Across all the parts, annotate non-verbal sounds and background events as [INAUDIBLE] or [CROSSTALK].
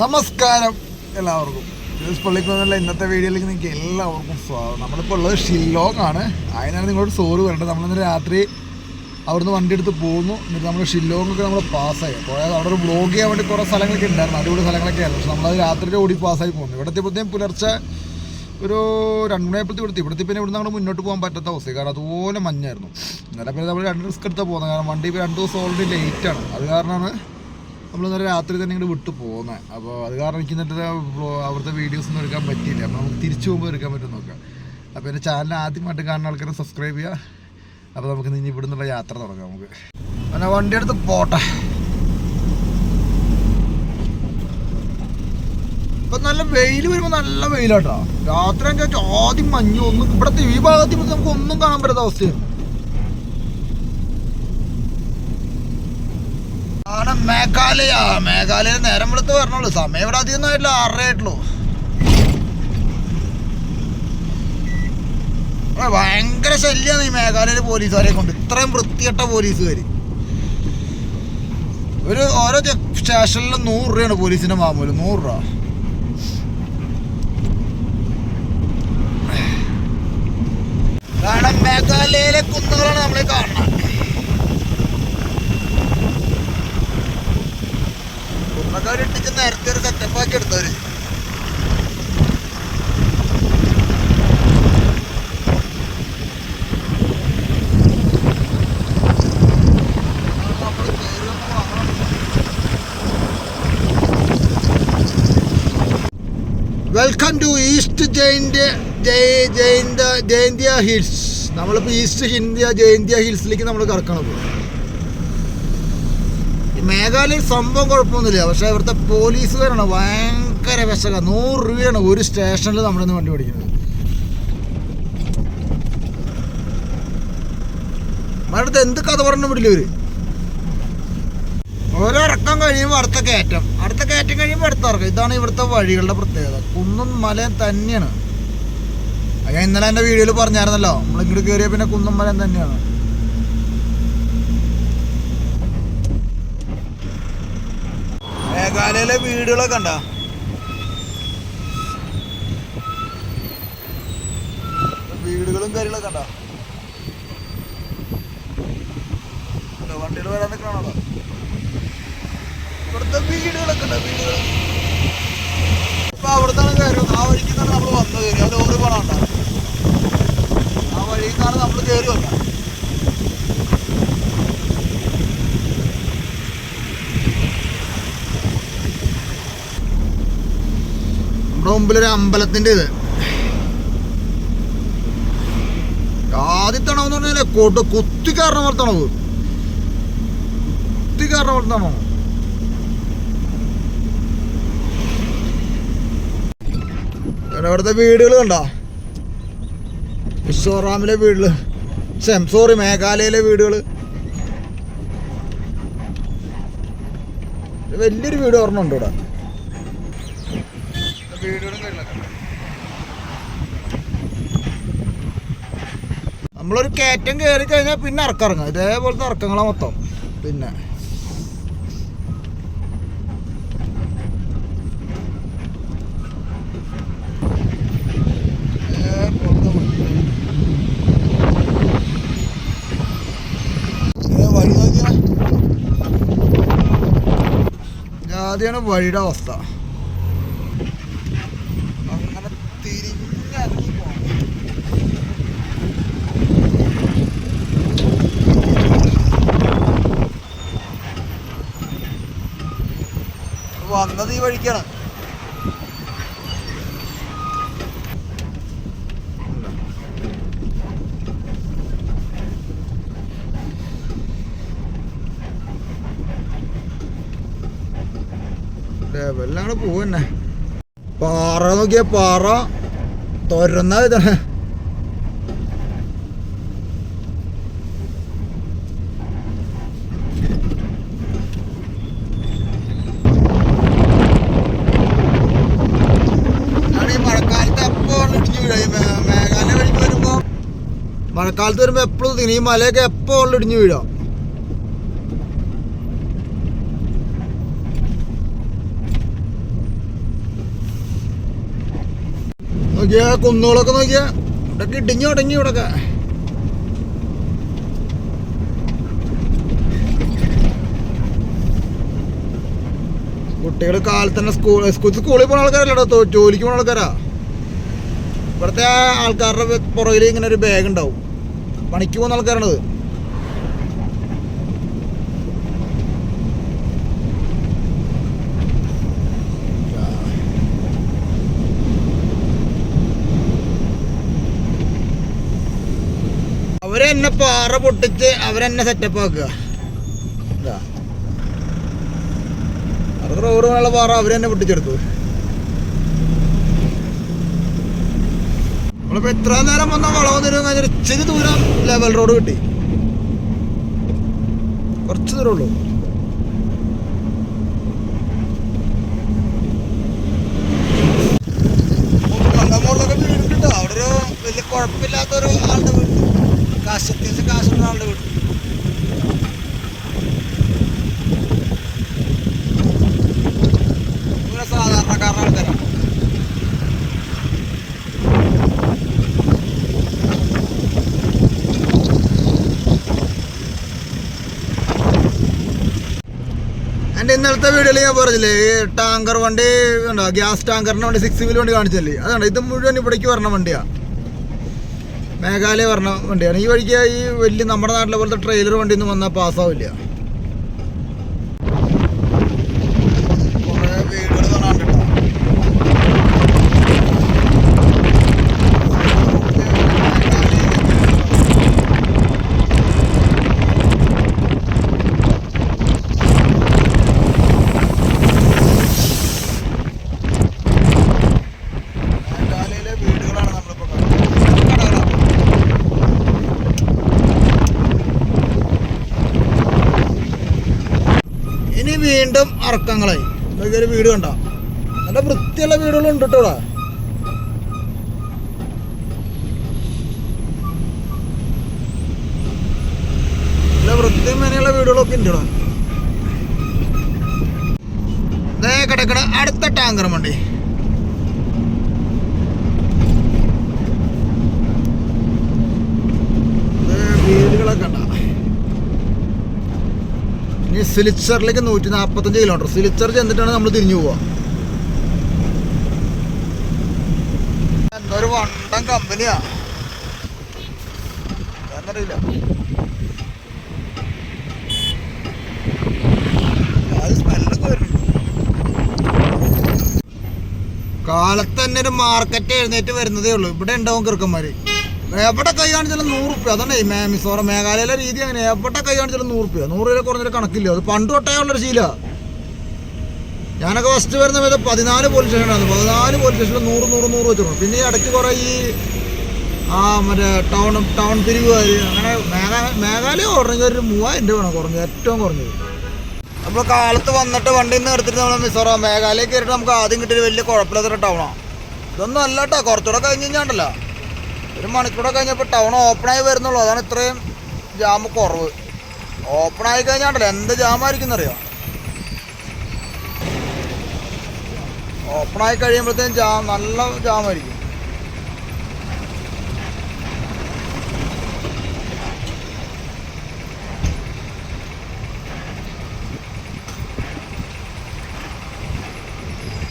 നമസ്കാരം എല്ലാവർക്കും. ജോസ് പള്ളിക്കുന്നുള്ള ഇന്നത്തെ വീഡിയോയിലേക്ക് നിങ്ങൾക്ക് എല്ലാവർക്കും സ്വാഗതം. നമ്മളിപ്പോൾ ഉള്ളത് ഷില്ലോങ് ആണ്. അതിനാണ് നിങ്ങളോട് സോറ് വരേണ്ടത്. നമ്മളിന്ന് രാത്രി അവിടുന്ന് വണ്ടി എടുത്ത് പോകുന്നു. എന്നിട്ട് നമ്മൾ ഷില്ലോങ്ങൊക്കെ നമ്മൾ പാസ്സായി പോയാൽ അവിടെ ഒരു ബ്ലോഗ് ചെയ്യാൻ വേണ്ടി കുറേ സ്ഥലങ്ങളൊക്കെ ഉണ്ടായിരുന്നു. അടിപൊളി സ്ഥലങ്ങളൊക്കെ ആയിരുന്നു. പക്ഷെ നമ്മളത് രാത്രി ഓടി പാസ്സായി പോകുന്നു. ഇവിടെ എത്തിയപ്പോഴത്തേക്കും പുലർച്ചെ ഒരു രണ്ട് മണിയപ്പോഴത്തെ ഇവിടുത്തെ ഇവിടുത്തെ പിന്നെ ഇവിടുന്ന് അങ്ങോട്ട് മുന്നോട്ട് പോകാൻ പറ്റാത്ത അവസ്ഥ കാരണം അതുപോലെ മഞ്ഞായിരുന്നു. എന്നാലും പിന്നെ നമ്മൾ രണ്ട് റിസ്ക് എടുത്താൽ പോകുന്നത് കാരണം വണ്ടി ഇപ്പോൾ രണ്ട് ദിവസം ഓൾറെഡി ലേറ്റാണ് അത് കാരണമാണ് നമ്മൾ രാത്രി തന്നെ ഇങ്ങോട്ട് വിട്ടു പോകുന്നത് അപ്പോൾ അത് കാരണം എനിക്ക് എന്നിട്ട് അവിടുത്തെ വീഡിയോസ് ഒന്നും എടുക്കാൻ പറ്റിയില്ല. അപ്പോൾ നമുക്ക് തിരിച്ചു പോകുമ്പോൾ എടുക്കാൻ പറ്റും നോക്കാം. അപ്പോൾ എന്റെ ചാനൽ ആദ്യമായിട്ട് കാണുന്ന ആൾക്കാരെ സബ്സ്ക്രൈബ് ചെയ്യുക അപ്പോൾ നമുക്ക് ഇനി ഇവിടെ നിന്നുള്ള യാത്ര തുടങ്ങാം നമുക്ക്. പിന്നെ വണ്ടി എടുത്ത് പോട്ടെ. ഇപ്പം നല്ല വെയിൽ വരുമ്പോൾ നല്ല വെയിലാട്ടോ. രാത്രി ആദ്യം മഞ്ഞ് ഒന്നും ഇവിടത്തെ ഈ ഭാഗത്ത് നമുക്ക് ഒന്നും കാണാൻ പറ്റാത്ത അവസ്ഥയാണ് ആണ് മേഘാലയ. മേഘാലയ നേരം വെളുത്ത് വരണുള്ളൂ. സമയം ഇവിടെ അധികം ആയിട്ടില്ല. ആറര ആയിട്ടുള്ളൂ. ഇവിടെ ഭയങ്കര ശല്യമാണ് ഈ മേഘാലയയിലെ പോലീസുകാരെ കൊണ്ട്. ഇത്രയും വൃത്തികെട്ട പോലീസുകാര്. ഒരു ഓരോ സ്റ്റേഷനിലും നൂറ് രൂപയാണ് പോലീസിന്റെ മാമൂൽ. നൂറ് രൂപ. കാരണം മേഘാലയയിലെ കുന്നുകളാണ് നമ്മളെ കാണുന്നത്. ഇട്ടിച്ച് നേരത്തെ ഒരു സെറ്റപ്പാക്കി എടുത്തവര്. Welcome to east Jaintia Jaintia Jaintia hills നമ്മളിപ്പോൾ ഈസ്റ്റ് ഹിന്ദിയ ജയന്തിയ ഹിൽസിലേക്ക് നമ്മൾ കറക്കണത്. ഈ മേഘാലയ സംഭവം കുഴപ്പമൊന്നുമില്ല. പക്ഷേ ഇവിടുത്തെ പോലീസുകാരാണ് ഭയങ്കര വിശക നൂറ് രൂപയാണ് ഒരു സ്റ്റേഷനിൽ നമ്മളിന്ന് വണ്ടി ഓടിക്കുന്നത്. അടുത്ത് എന്ത് കഥ പറഞ്ഞു വിടില്ല ഇവർ. ഇറക്കം കഴിയുമ്പോൾ അടുത്ത കയറ്റം. അടുത്ത കയറ്റം കഴിയുമ്പോൾ അടുത്ത ഇറക്കം. ഇതാണ് ഇവിടുത്തെ വഴികളുടെ പ്രത്യേകത. കുന്നും മലയും തന്നെയാണ്. ഞാൻ ഇന്നലെ എന്റെ വീഡിയോയിൽ പറഞ്ഞായിരുന്നല്ലോ. നമ്മൾ ഇങ്ങോട്ട് കയറിയ പിന്നെ കുന്നും മലയും തന്നെയാണ്. മേഘാലയയിലെ വീടുകളൊക്കെ ഉണ്ടോ വീടുകളും കാര്യങ്ങളൊക്കെ ഉണ്ടോ വണ്ടികൾ വരാൻ നിൽക്കണോ ഇവിടുത്തെ വീടുകളൊക്കെ ഉണ്ടോ വീടുകൾ ഇപ്പൊ അവിടുന്നാണ് കയറുന്നത് ആ വഴിക്ക് നമ്മൾ വന്നു കയറി ആ ലോറി പോണ ആ വഴിക്കാണ് നമ്മൾ കയറി വന്നത്. നമ്മുടെ മുമ്പിലൊരു അമ്പലത്തിന്റെ ഇത്. ആദ്യത്തണവെന്ന് പറഞ്ഞാൽ കൊട്ട് കുത്തി കാരണം പോലെ തണവ് കുത്തി കാരണം പോലെ അവിടുത്തെ വീടുകൾ കണ്ടോ? മിസോറാമിലെ വീടുകൾ സെം സോറി മേഘാലയയിലെ വീടുകൾ വലിയൊരു വീട് ഓർമ്മയുണ്ട് ഇവിടെ വീടുകളും കാര്യങ്ങളൊക്കെ ഉണ്ട്. നമ്മളൊരു കയറ്റം കയറി കഴിഞ്ഞാൽ പിന്നെ ഇറക്കിറങ്ങും ഇതേപോലത്തെ ഇറക്കങ്ങളാ മൊത്തം. പിന്നെ. വഴിയുടെ അവസ്ഥ. വന്നത് ഈ വഴിക്കാണ്. ലെവലിലാണ് പോവന്നെ. പാറ നോക്കിയ പാറ തുരന്ന ഇതാണ് മഴക്കാലത്ത് വരുമ്പോൾ എപ്പോഴും തിങ്ങി. ഈ മലയൊക്കെ എപ്പോൾ ഉള്ളിടിഞ്ഞു വീഴാം? നോക്കിയ കുന്നുകളൊക്കെ നോക്കിയ. ഇവിടൊക്കെ ഇടിഞ്ഞു തുടങ്ങി ഇവിടൊക്കെ. കുട്ടികൾ കാലത്ത് തന്നെ സ്കൂൾ സ്കൂളിൽ പോണ ആൾക്കാരല്ലോ ജോലിക്ക് പോണ ആൾക്കാരാ? ഇവിടുത്തെ ആൾക്കാരുടെ പുറകിൽ ഇങ്ങനെ ഒരു ബാഗ് ഉണ്ടാവും. പണിക്ക് പോകുന്ന ആൾക്കാരാണത് അവരെന്നെ പാറ പൊട്ടിച്ച് അവരെന്നെ സെറ്റപ്പ് ആക്കുക. അവർ റോഡ് പാറ അവരെന്നെ പൊട്ടിച്ചെടുത്തു. നമ്മളിപ്പോ എത്ര നേരം വന്ന വളവ് തരും ഇച്ചിരി ദൂരം ലെവൽ റോഡ് കിട്ടി. കുറച്ച് ദൂരം ഉള്ളൂ. കുഴപ്പമില്ലാത്തൊരു ആളുടെ വീട്. കാശ് അത്യാവശ്യം കാശുള്ള ആളുടെ വീട്. എന്റെ ഇന്നലത്തെ വീഡിയോയിൽ ഞാൻ പറഞ്ഞില്ലേ ഈ ടാങ്കർ വണ്ടി ഉണ്ടോ ഗ്യാസ് ടാങ്കറിന്റെ വണ്ടി സിക്സ് വീൽ വണ്ടി കാണിച്ചല്ലേ? അതാണ് ഇത് മുഴുവൻ ഇവിടേക്ക് വരണ വണ്ടിയാണ് മേഘാലയ വരണ വണ്ടിയാണ്. ഈ വഴിക്ക് ഈ വലിയ നമ്മുടെ നാട്ടിലെ പോലത്തെ ട്രെയിലർ വണ്ടി ഒന്നും വന്നാൽ പാസ്സാവില്ല കുറേ വീടുകൾ കാണാണ്ട് ട്ടോ. മേഘാലയയിലെ വീടുകളാണ് നമ്മളിപ്പോൾ കാണുന്നത് കടകളാണ്. ഇനി വീണ്ടും അറക്കങ്ങളായി. ഇതൊക്കെ ഒരു വീട് കണ്ട? നല്ല വൃത്തിയുള്ള വീടുകളുണ്ട് കേട്ടോ ഇവിടെ. നല്ല വൃത്തിയും മെനയുള്ള വീടുകളൊക്കെ ഉണ്ട് ഇവിടെ. കിടക്കണ അടുത്ത ടാങ്കർ വണ്ടി ദേ വീടുകളൊക്കെ ഉണ്ടോ ഇനി സിലിച്ചറിലേക്ക് നൂറ്റി നാൽപ്പത്തഞ്ച് കിലോമീറ്റർ സിലിച്ചർ ചെന്നിട്ടാണ് നമ്മൾ തിരിഞ്ഞു പോവുക. എന്തൊരു വണ്ടം കമ്പനിയാ എന്നറിയില്ല കാലത്ത് തന്നെ ഒരു മാർക്കറ്റ് എഴുന്നേറ്റ് വരുന്നതേ ഉള്ളൂ. ഇവിടെ ഉണ്ടാവും ചെറുക്കന്മാര്. എവിടെ കൈ കാണിച്ചാലും നൂറ് റുപ്യ. അതന്നെ മേ മിസോറം മേഘാലയയിലെ രീതി അങ്ങനെ എവിടെ കൈ കാണിച്ചാലും നൂറ് റുപ്യ. നൂറ് രൂപ കുറഞ്ഞൊരു കണക്കില്ല. അത് പണ്ട് തൊട്ടേ ശീല. ഞാനൊക്കെ ഫസ്റ്റ് വരുന്ന വിധം പതിനാല് പോലീസ് സ്റ്റേഷനാണ് പതിനാല് പോലീസ് സ്റ്റേഷനിൽ നൂറ് നൂറ് നൂറ് വെച്ചിട്ടുണ്ട്. പിന്നെ ഈ ഇടയ്ക്ക് കുറേ ഈ ആ മറ്റേ ടൗൺ ടൗൺ പിരിവുകാർ അങ്ങനെ മേഘാ മേഘാലയ കുറഞ്ഞ ഒരു മൂവായിരം രൂപ വേണം കുറഞ്ഞത്. ഏറ്റവും കുറഞ്ഞത്. നമ്മൾ കാലത്ത് വന്നിട്ട് വണ്ടിയിൽ നിന്ന് എടുത്തിട്ട് നമ്മൾ മിസോറാം മേഘാലയ കയറിയിട്ട് നമുക്ക് ആദ്യം കിട്ടിയൊരു വലിയ കുഴപ്പമില്ലാത്തൊരു ടൗണാണ് ഇതൊന്നും അല്ല കേട്ടോ കുറച്ചുകൂടെ കഴിഞ്ഞ് കഴിഞ്ഞാണ്ടല്ലോ. ഒരു മണിക്കൂടെ കഴിഞ്ഞപ്പോൾ ടൗൺ ഓപ്പണായി വരുന്നുള്ളൂ. അതാണ് ഇത്രയും ജാം കുറവ്. ഓപ്പൺ ഓപ്പണായി കഴിഞ്ഞാണ്ടല്ലോ എന്ത് ജാമായിരിക്കും എന്നറിയാം? ഓപ്പണായി കഴിയുമ്പോഴത്തേക്കും ജാം നല്ല ജാമായിരിക്കും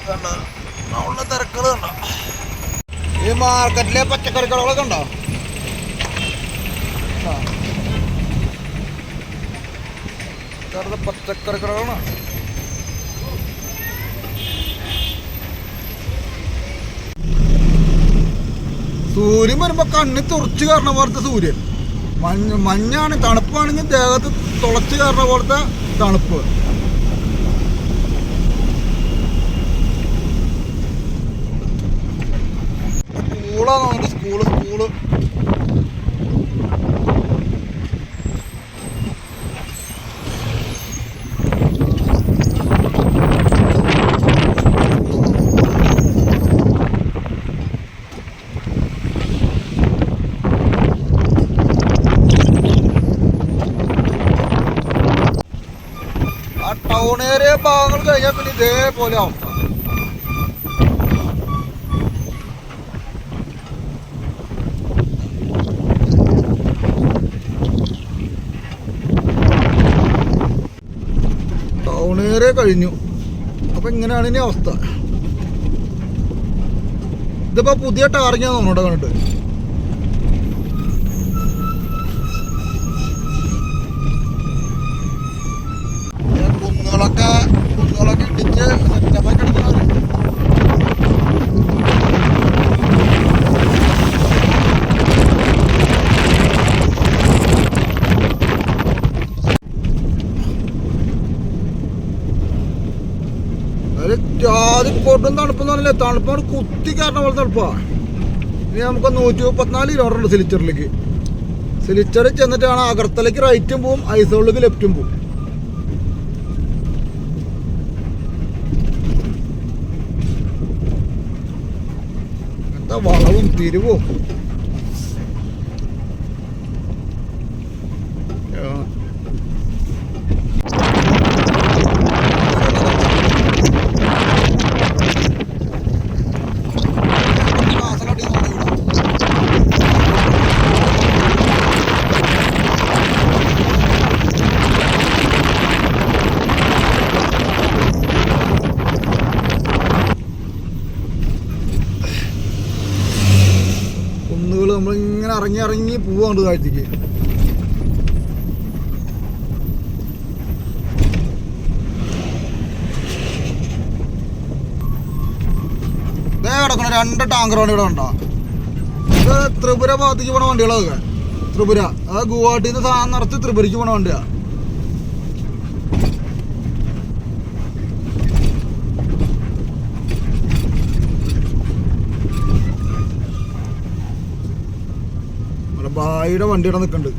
കണ്ടോ? ഉള്ള തിരക്കുകൾ കണ്ടോ ഈ മാർക്കറ്റിലെ പച്ചക്കറി കടകളൊക്കെ ഉണ്ടോ പച്ചക്കറി കടകളാണ് സൂര്യൻ വരുമ്പോ കണ്ണി തുറച്ചു കയറണ പോലത്തെ സൂര്യൻ. മഞ്ഞ മഞ്ഞാണ് തണുപ്പാണെങ്കിൽ ദേഹത്ത് തുളച്ചു കയറണ പോലത്തെ തണുപ്പ്. ടൗണേറിയ ഭാഗങ്ങൾ കഴിഞ്ഞാൽ പിന്നെ ഇതേപോലെ ആവും ടൗണേറിയ കഴിഞ്ഞു. അപ്പൊ ഇങ്ങനെയാണ് ഇനി അവസ്ഥ. ഇതിപ്പോ പുതിയ ടാറിങ്ങാണ് നമ്മുടെ കണ്ടിട്ട്? തണുപ്പെന്ന് തണുപ്പാണ്. കുത്തി കാരണം പോലെ തണുപ്പാണ് ഇനി നമുക്ക് നൂറ്റി മുപ്പത്തിനാല് കിലോമീറ്റർ ഉണ്ട് സിലിച്ചറിലേക്ക് സിലിച്ചറിൽ ചെന്നിട്ടാണ് അകർത്തലേക്ക് റൈറ്റും പോവും ഐസോളിലേക്ക് ലെഫ്റ്റും പോവും. എന്താ വളവും തിരിവും ആ. കുന്നുകൾ നമ്മളിങ്ങനെ ഇറങ്ങി ഇറങ്ങി പോവാണ്ട് താഴ്ത്തിക്ക് കിടക്കണ രണ്ട് ടാങ്കർ വണ്ടി ഇവിടെ ഉണ്ടോ ഇത് ത്രിപുര ഭാഗത്തേക്ക് പോണ വണ്ടികളൊക്കെ ത്രിപുര. അത് ഗുവാഹട്ടിയിൽ നിന്ന് സാധനം നിറച്ച് ത്രിപുരയ്ക്ക് പോണ വണ്ടിയാ. ബായിയുടെ വണ്ടി ഇവിടെ നിൽക്കുന്നുണ്ട്.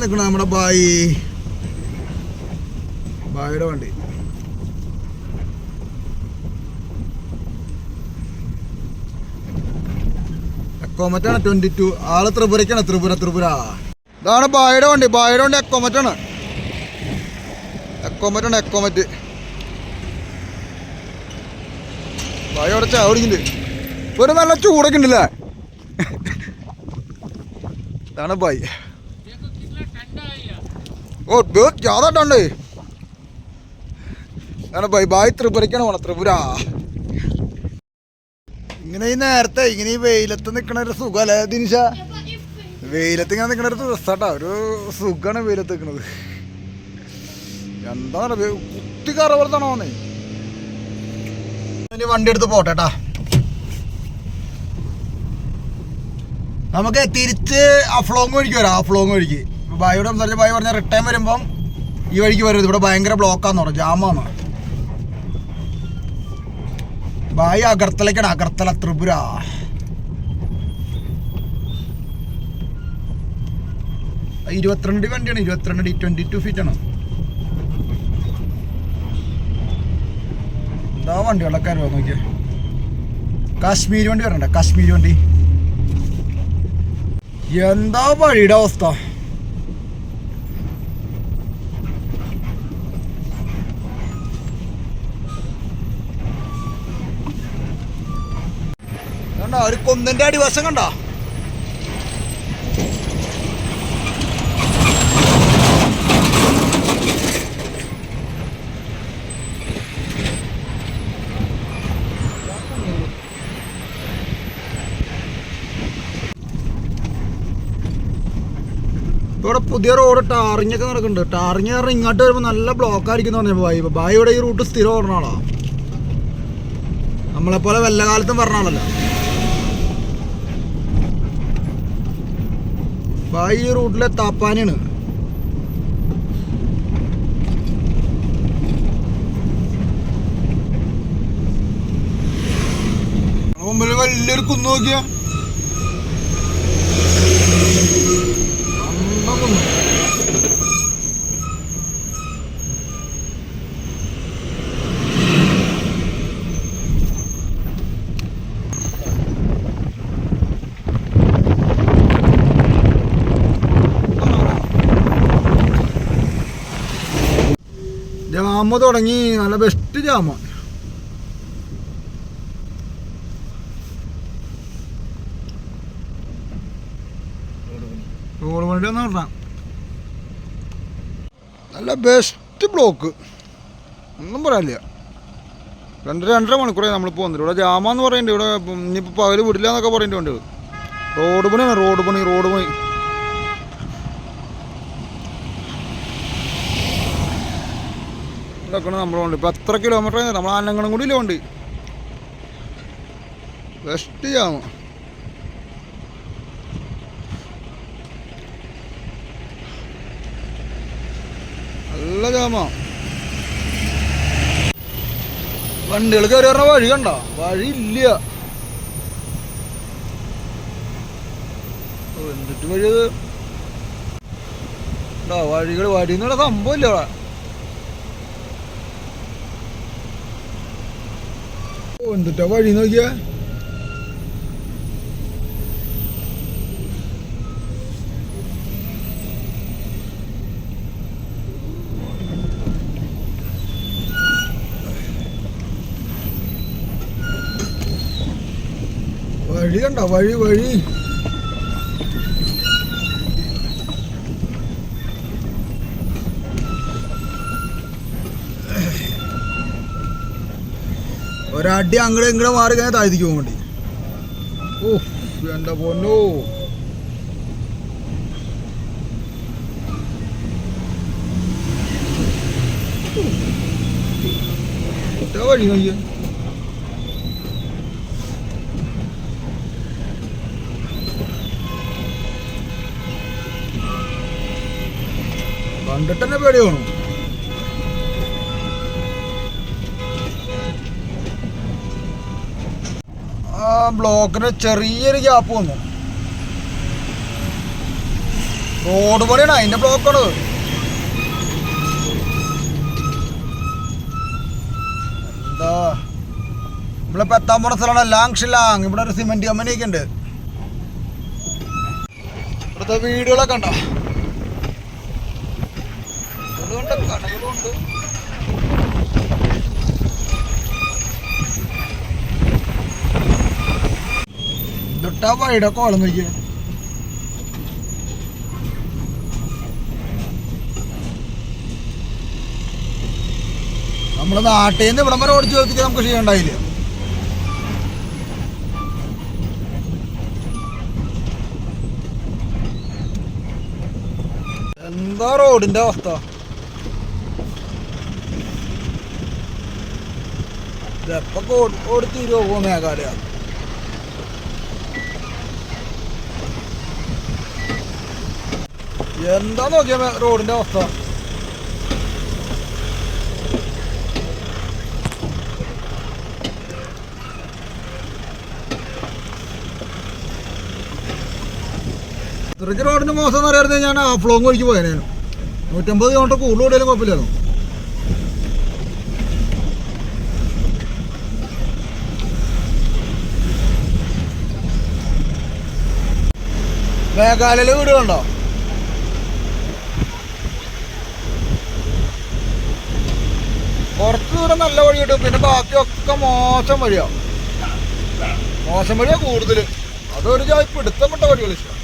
നിൽക്കണ നമ്മുടെ ബായി. ബായിയുടെ വണ്ടി. എക്കോമറ്റാണ് ട്വന്റി ടു. ആൾ ത്രിപുരക്കാണ് ത്രിപുര ത്രിപുര. ഇതാണ് ബായിയുടെ വണ്ടി. ബായിയുടെ വണ്ടി എക്കോമറ്റാണ്. എക്കോമറ്റാണ് എക്കോമറ്റ്. വയോടച്ച ഓടിക്കുന്നുണ്ട് ഒരു നല്ല ചൂടൊക്കെ ഉണ്ടല്ലേ തണുപ്പായി ഓ ബേക്ക് ജാതാട്ടുണ്ട് തണുപ്പായി ബായ് ത്രിപുരയ്ക്കാണ് പോണ ത്രിപുര. ഇങ്ങനെ ഈ നേരത്തെ ഇങ്ങനെ ഈ വെയിലത്ത് നിൽക്കണ ഒരു സുഖമല്ലേ ദിനിഷ വെയിലത്ത് ഇങ്ങനെ നിൽക്കണ ഒരു രസാട്ടാ. ഒരു സുഖമാണ് വെയിലത്ത് നിൽക്കുന്നത് എന്താണ് കുത്തി കറവർത്താണോന്നേ ഇനി വണ്ടി എടുത്ത് പോട്ടെ ട്ടാ. നമുക്ക് തിരിച്ച് അഫ്ലോങ് ഫ്ലോങ് വഴിക്ക് വരാം അഫ്ലോങ് ഫ്ലോങ് വഴിക്ക്. ബായോട് സംസാരിച്ച ബായി പറഞ്ഞ റിട്ടേൺ വരുമ്പം ഈ വഴിക്ക് വരരുത്. ഇവിടെ ഭയങ്കര ബ്ലോക്കാന്ന് പറഞ്ഞു ജാമാണ് ബായി അഗർത്തലക്കാണ് അഗർത്തല ത്രിപുര. ഇരുപത്തിരണ്ട് വണ്ടിയാണ് ഇരുപത്തിരണ്ട് ഡി ട്വന്റി ടു ഫീറ്റ് ആണ്. എന്താ വണ്ടി വെള്ളക്കാർ നോക്കിയേ? കാശ്മീർ വണ്ടി വരണ്ട കാശ്മീർ വണ്ടി. എന്താ വഴിയുടെ അവസ്ഥ? ഒരു കൊന്നിന്റെ അടിവശം കണ്ടോ ഇവിടെ പുതിയ റോഡ് ടാറിങ്ങൊക്കെ നടക്കുന്നുണ്ട്. ടാറിങ് കാരണം ഇങ്ങോട്ട് വരുമ്പോൾ നല്ല ബ്ലോക്ക് ആയിരിക്കും എന്ന് പറഞ്ഞപ്പോൾ ബായി ഭായിയുടെ ഈ റൂട്ട് സ്ഥിരം ഓടുന്ന ആളാ. നമ്മളെപ്പോലെ വല്ല കാലത്തും പറഞ്ഞ ആളല്ല. ബായി ഈ റൂട്ടിലെ താപ്പാനാണ്. മുമ്പിൽ വലിയൊരു കുന്നു നോക്കിയാ അമ്പ കുന്ന് ജാമ തുടങ്ങി. നല്ല ബെസ്റ്റ് ജാമ. റോഡ് നല്ല ബെസ്റ്റ് ബ്ലോക്ക് ഒന്നും പറയാനില്ല. രണ്ട് രണ്ടര മണിക്കൂറായി നമ്മൾ പോകുന്നത് ഇവിടെ ജാമെന്ന് പറയുന്നുണ്ട് ഇവിടെ ഇനിയിപ്പോൾ പകൽ വിടില്ല എന്നൊക്കെ പറയുന്നുണ്ട് റോഡ് പണിയാണ് റോഡ് പണി റോഡ് പണി. ഇതൊക്കെയാണ് നമ്മളുണ്ട്. ഇപ്പോൾ ഇപ്പം എത്ര കിലോമീറ്റർ നമ്മൾ ആനങ്ങളും കൂടി ഉണ്ട്. ബെസ്റ്റ് ജാമ നല്ല ജാമ വണ്ടികൾ കയറി പറഞ്ഞ വഴി കണ്ട? വഴി ഇല്ല എന്നിട്ട് വഴി അത് ഇതാ വഴികൾ വഴി എന്നുള്ള സംഭവം ഇല്ല അവിടെ. ഓ എന്നിട്ടാ വഴി നോക്കിയാ? വഴി കണ്ട? വഴി വഴി. ഒരടി അങ്ങടെ ഇങ്ങടെ മാറി കഴിഞ്ഞാൽ താഴ്ത്തിക്ക് പോകാൻ വേണ്ടി. ഓ എന്റെ പൊന്നോ? വഴി നോക്കിയ കണ്ടിട്ട് തന്നെ പേടി വേണം ആ ബ്ലോക്കിന് ചെറിയൊരു ഗ്യാപ്പ് വന്നു. റോഡ് പണിയാണ് അതിന്റെ ബ്ലോക്കാണ് എന്താ? നമ്മളിപ്പോ എത്താൻ പോണ സ്ഥലമാണ് ലാങ് ഷിലാങ് ഇവിടെ ഒരു സിമെന്റ് കമ്പനിയൊക്കെ ഉണ്ട്. ഇവിടുത്തെ വീടുകളൊക്കെ ഉണ്ടോ കടകളുണ്ട്. ഇതൊട്ടാ വഴിയുടെ കോളം നോക്കിയ. നമ്മൾ നാട്ടിൽ നിന്ന് ഇവിടം വരെ ഓടിച്ചു ചോദിക്കാൻ നമുക്ക് ചെയ്യണ്ടായില്ല എന്താ റോഡിന്റെ അവസ്ഥ? ഇതെപ്പോ ഓടി തീരുവോ മേഘാലയ? എന്താ നോക്കിയ റോഡിന്റെ അവസ്ഥ? ഇത്രയ്ക്ക് റോഡിന്റെ മോശം എന്ന് അറിയാതെ ഞാൻ ഹാഫ് ലോങ് ഒഴിച്ച് പോയാലും നൂറ്റമ്പത് കിലോമീറ്റർ കൂടുതൽ ഓടിയാലും കുഴപ്പമില്ലായിരുന്നു മേഘാലയയിലെ വീട് കുറച്ച് ദൂരം നല്ല വഴി കിട്ടും. പിന്നെ ബാക്കിയൊക്കെ മോശം വഴിയാ. മോശം വഴിയാ കൂടുതൽ അതൊരു ജാതി പിടുത്തപ്പെട്ട വഴികൾ ഇഷ്ടം.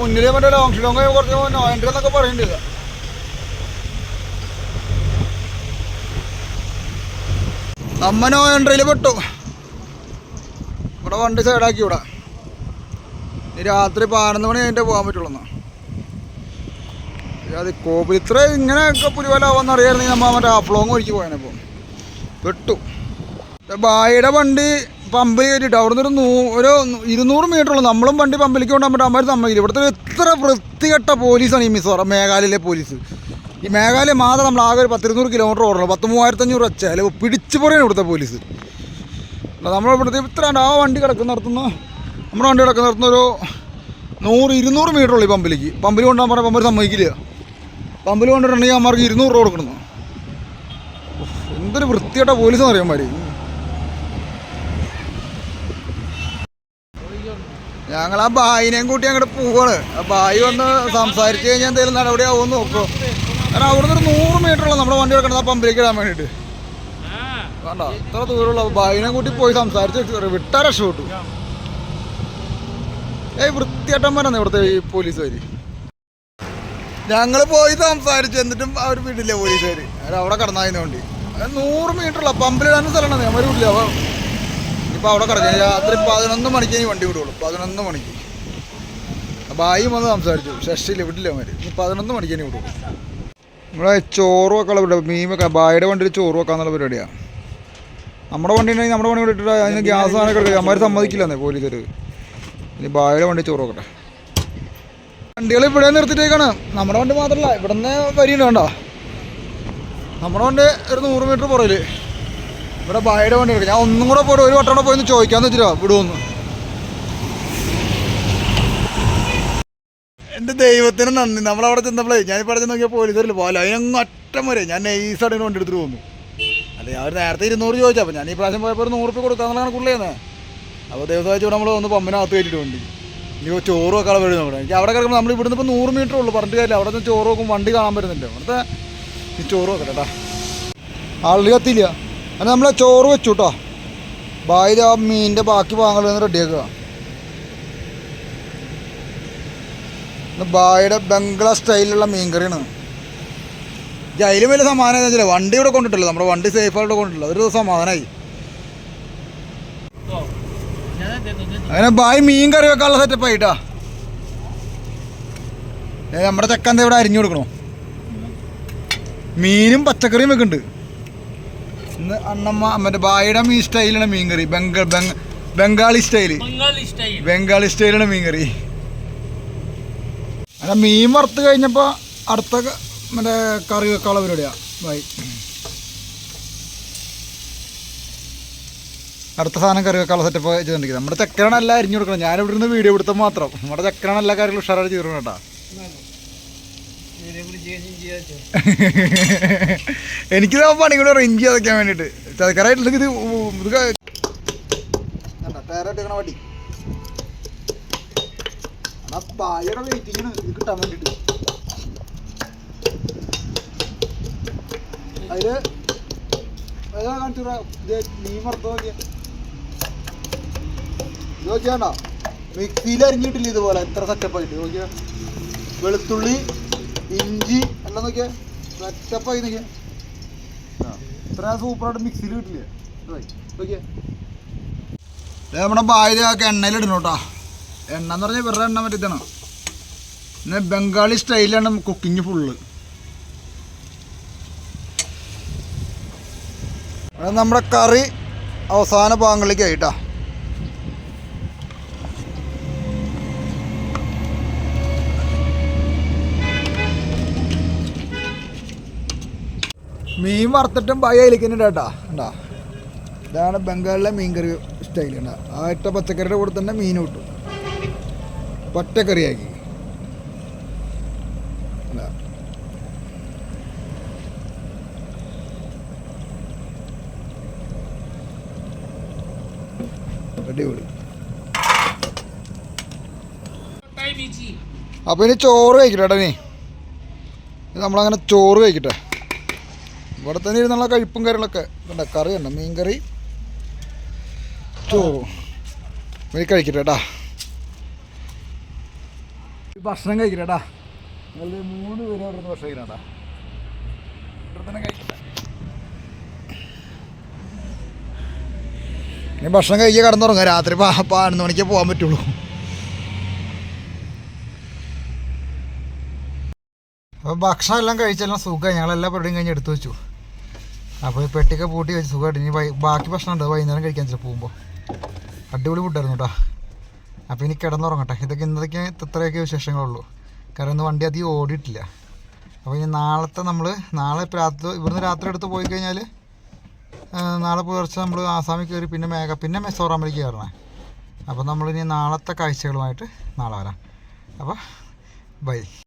മുന്നിലേ മറ്റേ ലോങ് ഷിലോങ് കുറച്ച് നോയൻഡ്രി എന്നൊക്കെ പറയുന്നുണ്ട് നമ്മ നോയൻഡ്രിയിൽ പെട്ടു. ഇവിടെ വണ്ടി സൈഡാക്കി ഇവിടെ. രാത്രി പതിനൊന്ന് മണി കഴിഞ്ഞിട്ട് പോകാൻ പറ്റുള്ളൂ അത് കോപ്പിൽ ഇത്ര ഇങ്ങനെയൊക്കെ പുലിവലാവാന്ന് അറിയായിരുന്നെങ്കിൽ നമ്മ മറ്റേ ആഫ്ലോങ് ഒഴിച്ച് പോയാനിപ്പോൾ പെട്ടു ബായിയുടെ വണ്ടി പമ്പ് കയറ്റിട്ട് അവിടെ നിന്ന് ഒരു നൂ ഒരു ഇരുന്നൂറ് മീറ്റർ ഉള്ളു. നമ്മളും വണ്ടി പമ്പിലേക്ക് കൊണ്ടാൻ പറ്റും. അമ്മ സമ്മതിക്കില്ല. ഇവിടുത്തെ എത്ര വൃത്തികെട്ട പോലീസാണ് ഈ മിസോറം മേഘാലയയിലെ പോലീസ്. ഈ മേഘാലയ മാത്രം നമ്മൾ ആകെ ഒരു പത്തിരുന്നൂറ് കിലോമീറ്റർ ഓടണം പത്ത് മൂവായിരത്തഞ്ഞൂറ് വെച്ച അല്ലെ പിടിച്ചു പറയാണ് ഇവിടുത്തെ പോലീസ്. നമ്മൾ ഇവിടുത്തെ ഇത്ര ആ വണ്ടി കിടക്കുന്നിടത്തുനിന്ന് നമ്മുടെ വണ്ടി കിടക്കുന്നിടത്തുനിന്ന് ഒരു നൂറ് ഇരുന്നൂറ് മീറ്റർ ഉള്ളു ഈ പമ്പിലേക്ക്. പമ്പിൽ കൊണ്ടുപോകാൻ പറഞ്ഞാൽ പമ്പിൽ സമ്മതിക്കില്ല. പമ്പിൽ കൊണ്ടിട്ടുണ്ടെങ്കിൽ അമ്മമാർക്ക് ഇരുന്നൂറ് രൂപ കൊടുക്കുന്നു എന്തൊരു വൃത്തിയായിട്ട പോലീസ് അറിയാൻ മാതിരി ഞങ്ങൾ ആ ബായിനെയും കൂട്ടി അങ്ങോട്ട് പോവാണ്. ആ ബായി വന്ന് സംസാരിച്ച് കഴിഞ്ഞാൽ എന്തെങ്കിലും നടപടിയാവുമെന്ന് നോക്കുമോ കാരണം അവിടെ നിന്ന് ഒരു നൂറ് മീറ്റർ ഉള്ള നമ്മുടെ വണ്ടി വെക്കണം ആ പമ്പിലേക്ക് ഇടാൻ വേണ്ടിയിട്ട് വേണ്ട ഇത്ര ദൂരമുള്ള ബായിനെ കൂട്ടി പോയി സംസാരിച്ച് വിട്ടാ രക്ഷപ്പെട്ടു. ഏയ് വൃത്തിയായിട്ടന്മാരാണ് ഇവിടുത്തെ ഈ പോലീസുകാർ ഞങ്ങൾ പോയി സംസാരിച്ചു എന്നിട്ടും അവർ വിടില്ല പോലീസുകാർ അവർ അവിടെ വേണ്ടി. നൂറ് മീറ്ററുള്ള പമ്പിലിടാൻ സ്ഥലമാണ്. ഞാൻ വിടില്ല അപ്പോൾ ഇപ്പൊ അവിടെ കിടക്കുക രാത്രി പതിനൊന്ന് മണിക്ക് ഇനി വണ്ടി വിടുള്ളൂ. പതിനൊന്ന് മണിക്ക്. ബായി വന്ന് സംസാരിച്ചു. ശശിയില്ല വിടില്ല അവന്മാർ ഇനി പതിനൊന്ന് മണിക്ക് ഇനി വിടുള്ളൂ നമ്മളെ ചോറ് വെക്കാനുള്ള പരിപാടി. മീൻ വെക്കാൻ ബായുടെ വണ്ടിയിൽ ചോറ് വെക്കാന്നുള്ള പരിപാടിയാണ് നമ്മുടെ വണ്ടി ഉണ്ടെങ്കിൽ നമ്മുടെ വണ്ടി ഇട്ടിട്ട് അതിന് ഗ്യാസ് ആണെങ്കിൽ കിടക്കുക അമ്മമാർ സമ്മതിക്കില്ലെന്നേ പോലീസുകാർ ഇനി ബായുടെ വണ്ടി ചോറ് വെക്കട്ടെ. വണ്ടികൾ ഇവിടെ നിർത്തിയിട്ടേക്കാണ്. നമ്മുടെ വണ്ടി മാത്രമല്ല ഇവിടെ നിന്ന് വരിയുണ്ട് വേണ്ട നമ്മുടെ വണ്ടി ഒരു നൂറ് മീറ്റർ പുറകിൽ ഇവിടെ ബായുടെ വണ്ടി എടുക്കും. ഞാൻ ഒന്നും കൂടെ പോയിട്ട് ഒരു വട്ടം കൂടെ പോയി ചോദിക്കാന്ന് വെച്ചിട്ടാ വിടുമെന്ന് എന്റെ ദൈവത്തിന് നന്ദി. നമ്മളവിടെ ചെന്നപ്പോഴേ ഞാൻ പറഞ്ഞു നോക്കിയാൽ പോലീസുകാരില്ല പോലെ അതിനങ്ങ് അറ്റം വരെ ഞാൻ നൈസായിട്ട് വണ്ടി എടുത്തിട്ട് പോകുന്നു അല്ല ഞാൻ നേരത്തെ ഇരുന്നൂറ് ചോദിച്ചപ്പോൾ ഞാൻ ഈ പ്രാവശ്യം പോയപ്പോൾ ഒരു നൂറ് റുപ്യ കൊടുക്കാന്നുള്ളതാണ് പുള്ളിയെന്ന് അപ്പോൾ ദിവസം വെച്ച് നമ്മൾ ഒന്ന് പമ്പിനകത്ത് കയറ്റിട്ട് വണ്ടി. ഇനി ചോറ് വെക്കാതെ വഴി നോക്കണം. എനിക്ക് അവിടെ കിടക്കുമ്പോൾ നമ്മൾ ഇവിടുന്ന് ഇപ്പോൾ നൂറ് മീറ്റർ ഉള്ളൂ. പറഞ്ഞിട്ട് കാര്യം അവിടെ നിന്ന് ചോറ് വെക്കും വണ്ടി കാണാൻ പറ്റുന്നില്ല. അവിടുത്തെ ഈ ചോറ് വെക്കട്ടെ കേട്ടാ ആളിൽ കത്തിയില്ല. അത് നമ്മൾ ചോറ് വെച്ചു കേട്ടോ ബായി ആ മീനിന്റെ ബാക്കി ഭാഗങ്ങൾ റെഡിയാക്കുക ബായുടെ ബംഗ്ല സ്റ്റൈലിലുള്ള മീൻകറിയാണ്. കറിയാണ് അതിലും വലിയ സമാധാനം എന്താ വെച്ചാൽ വണ്ടി ഇവിടെ കൊണ്ടിട്ടില്ല. നമ്മുടെ വണ്ടി സേഫായിട്ട് കൊണ്ടിട്ടില്ല. അതൊരു സമാധാനമായി അങ്ങനെ ബായ് മീൻ കറി വെക്കാനുള്ള സെറ്റപ്പ് ആയിട്ടാ. ഏ, നമ്മുടെ ചക്കന്ത ഇവിടെ അരിഞ്ഞു കൊടുക്കണോ? മീനും പച്ചക്കറിയും വെക്കുന്നുണ്ട്. ഇന്ന് അണ്ണമ്മ മറ്റേ ബായുടെ മീൻ സ്റ്റൈലാണ് മീൻ കറി. ബംഗ ബംഗ- ബംഗാളി സ്റ്റൈൽ. ബംഗാളി സ്റ്റൈൽ ബംഗാളി സ്റ്റൈലാണ് മീൻ കറി. അല്ല മീൻ വറുത്ത് കഴിഞ്ഞപ്പോൾ അടുത്ത മറ്റേ കറി വെക്കാനുള്ള പരിപാടിയാണ് ബൈ അടുത്ത സാധനം കറി വെക്കാനുള്ള സെറ്റപ്പ് ചെയ്തിട്ടുണ്ടെങ്കിൽ നമ്മുടെ ചക്കരാണ് എല്ലാം അരിഞ്ഞു കൊടുക്കണം. ഞാൻ ഇവിടെ നിന്ന് വീഡിയോ എടുത്താൽ മാത്രം. നമ്മുടെ ചക്കരാണ് എല്ലാ കാര്യങ്ങളും ഉഷാറായി ചെയ്തു കേട്ടാ. [LAUGHS] എനിക്ക് പണി കൂടെ റേഞ്ച് ചതയ്ക്കാൻ വേണ്ടിയിട്ട്. ചതക്കാരായിട്ടുണ്ടെങ്കിൽ ഇത് ഇത് ടയറായിട്ടിരിക്കണ വണ്ടി ആ പായയുടെ വെയിറ്റിങ്ങിന് ഇത് കിട്ടാൻ വേണ്ടിട്ട് അതിൽ ഏതാ കാണിച്ചു മീൻ വറുത്ത് നോക്കിയ. നോക്കിയാണ്ടോ മിക്സിയിൽ അരിഞ്ഞിട്ടില്ല ഇതുപോലെ? എത്ര സെറ്റപ്പ് ആയിട്ട്? നോക്കിയ. വെളുത്തുള്ളി ഇഞ്ചി എല്ലാം നോക്കിയാ. സെറ്റപ്പ് ആയി നോക്കിയ. ഇത്ര സൂപ്പറായിട്ട് മിക്സിയിൽ കിട്ടില്ലേ? നോക്കിയാ. നമ്മുടെ ബായതൊക്കെ എണ്ണയിലിടണം കേട്ടോ. എണ്ണ എന്ന് പറഞ്ഞാൽ വെറുതെ എണ്ണ പറ്റിയതാണ് പിന്നെ ബംഗാളി സ്റ്റൈലാണ് കുക്കിങ് ഫുള്ള് നമ്മുടെ കറി അവസാന ഭാഗങ്ങളിലേക്ക് മീൻ വറുത്തിട്ടും അതിലേക്ക് തന്നെ കേട്ടോ. ഉണ്ടാ ഇതാണ് ബംഗാളിലെ മീൻകറി സ്റ്റൈൽ ഉണ്ടാ ആ ഇട്ട പച്ചക്കറിയുടെ കൂടെ തന്നെ മീൻ കിട്ടും. പച്ചക്കറിയാക്കി. അപ്പൊ ഇനി ചോറ് കഴിക്കട്ടെ കേട്ടോ നീ നമ്മളങ്ങനെ ചോറ് കഴിക്കട്ടെ. ഇവിടെ തന്നെ ഇരുന്നുള്ള കഴിപ്പും കറികളൊക്കെ. കണ്ട കറി ഉണ്ട്? മീൻ കറി ചോറും ഇനി കഴിക്കട്ടെ ഭക്ഷണം കഴിക്കട്ടെ നിങ്ങൾ മൂന്ന് പേര് അവിടെ നിന്ന് ഭക്ഷണം കഴിക്കണേട്ടാ തന്നെ കഴിക്കട്ടെ. ഇനി ഭക്ഷണം കഴിക്കുക കിടന്നുറങ്ങുക രാത്രി പതിനൊന്ന് മണിക്കേ പോകാൻ പറ്റുള്ളൂ. അപ്പോൾ ഭക്ഷണം എല്ലാം കഴിച്ചെല്ലാം സുഖമായി ഞങ്ങളെല്ലാ പരിപാടിയും കഴിഞ്ഞ് എടുത്തു വെച്ചു. അപ്പോൾ ഈ പെട്ടിയൊക്കെ പൂട്ടി വെച്ച് സുഖമായിട്ട്. ഇനി ബാക്കി ഭക്ഷണം ഉണ്ട്? വൈകുന്നേരം കഴിക്കാൻ ചില പോകുമ്പോൾ അടിപൊളി ഫുഡായിരുന്നു കേട്ടോ അപ്പോൾ ഇനി കിടന്നുറങ്ങട്ടെ. ഇതൊക്കെ ഇന്നതൊക്കെ ഇത്രയൊക്കെ വിശേഷങ്ങളുള്ളൂ. കാരണം ഇന്ന് വണ്ടി അധികം ഓടിയിട്ടില്ല. അപ്പോൾ ഇനി നാളത്തെ നമ്മൾ നാളെ രാത്രി ഇവിടുന്ന് രാത്രി എടുത്ത് പോയി കഴിഞ്ഞാൽ നാളെ പുലർച്ചെ നമ്മൾ ആസാമിൽ കയറി പിന്നെ മേഘ പിന്നെ മെസോറാമിലേക്ക് കയറണേ. അപ്പോൾ നമ്മളിനി നാളത്തെ കാഴ്ചകളുമായിട്ട് നാളെ വരാം. അപ്പോൾ ബൈ.